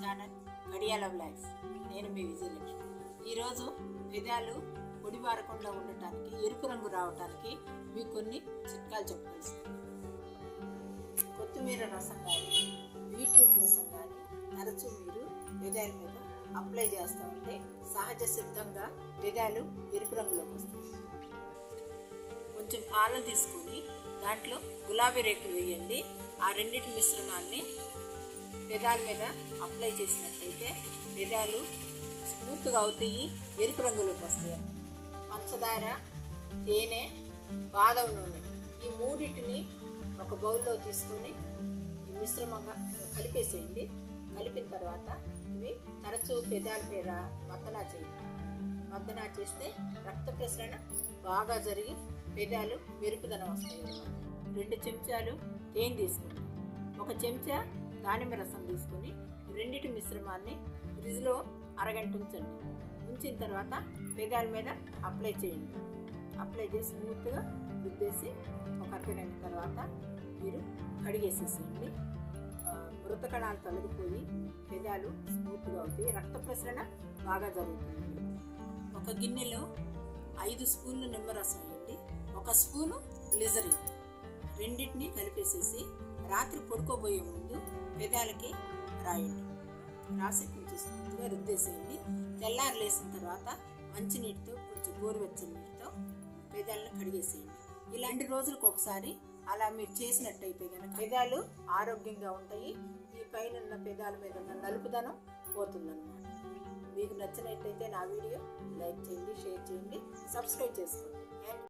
Channel గడియాల blogs నేను మీ విజయలక్ష్మి. ఈరోజు విధాలు పొడిబారకుండా ఉండటానికి ఎరుపు రంగు రావటానికి మీకు కొన్ని చిట్కాలు చెప్పదలుచుకున్నాను. కొత్తిమీర రసం కానీ బీట్రూట్ రసం కానీ తరచూ మీరు విధాల మీద అప్లై చేస్తూ ఉంటే సహజ సిద్ధంగా విధాలు ఎరుపు రంగులోకి వస్తాయి. కొంచెం పాలు తీసుకొని దాంట్లో గులాబీ రేకులు వేయండి. ఆ రెండింటి మిశ్రమాన్ని పెదాల మీద అప్లై చేసినట్టయితే పెదాలు స్మూత్గా అవుతాయి ఎరుపు రంగులోకి వస్తాయి. పంచదార తేనె బాదం నూనె ఈ మూడింటిని ఒక బౌల్లో తీసుకొని ఈ మిశ్రమంగా కలిపేసేయండి. కలిపిన తర్వాత ఇవి తరచూ పెదాల మీద మద్దనా చేయండి మద్దనా చేస్తే రక్త ప్రసరణ బాగా జరిగి పెదాలు మెరుపుదనం వస్తాయి. రెండు చెంచాలు తేనె తీసుకోండి. ఒక చెంచా దానిమ్మ రసం తీసుకొని రెండిటి మిశ్రమాన్ని ఫ్రిడ్జ్లో అరగంట ఉంచండి. ఉంచిన తర్వాత పెదాల మీద అప్లై చేయండి. అప్లై చేసి స్మూత్గా రుద్దేసి ఒక అరగంట తర్వాత మీరు కడిగేసేసేయండి. మృత కణాలు తొలగిపోయి పెదాలు స్మూత్గా అవుతాయి. రక్త ప్రసరణ బాగా జరుగుతుంది. ఒక గిన్నెలో ఐదు స్పూన్లు నిమ్మరసం వేయండి. ఒక స్పూను గ్లిజరిన్ రెండింటిని కలిపేసేసి రాత్రి పడుకోబోయే ముందు పెదాలకి రాయండి. రాసి కొంచెం స్మూత్గా రుద్దేసేయండి. తెల్లారి లేసిన తర్వాత మంచినీటితో కొంచెం గోరువెచ్చని నీటితో పెదాలను కడిగేసేయండి. ఇలాంటి రోజులకు ఒకసారి అలా మీరు చేసినట్టయితే కనుక పెదాలు ఆరోగ్యంగా ఉంటాయి. ఈ పైన ఉన్న పెదాల మీద ఉన్న నలుపుదనం పోతుందన్నమాట. మీకు నచ్చినట్టయితే నా వీడియో లైక్ చేయండి షేర్ చేయండి సబ్స్క్రైబ్ చేసుకోండి.